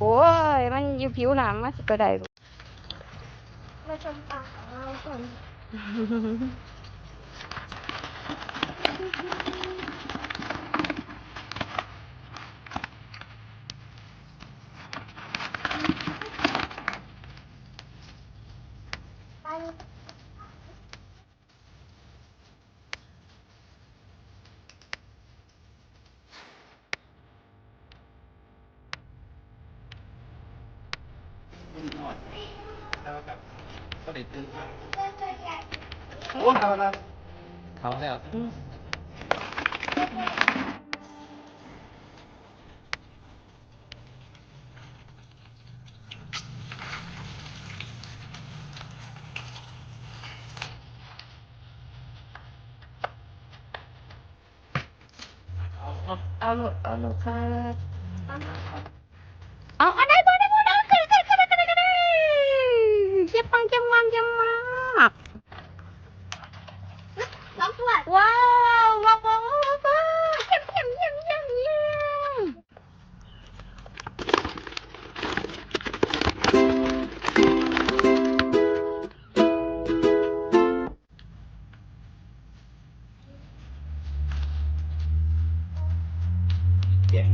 โอ้ย มันอยู่ผิวหนังมันสิก็ได้ลูกมาชมปลาของเราก่อน ไป แล้วกับก็ได้ตื่นมาเล่นตัวใหญ่โอ้เขาแล้วเขาแล้วอืมเอา yeah.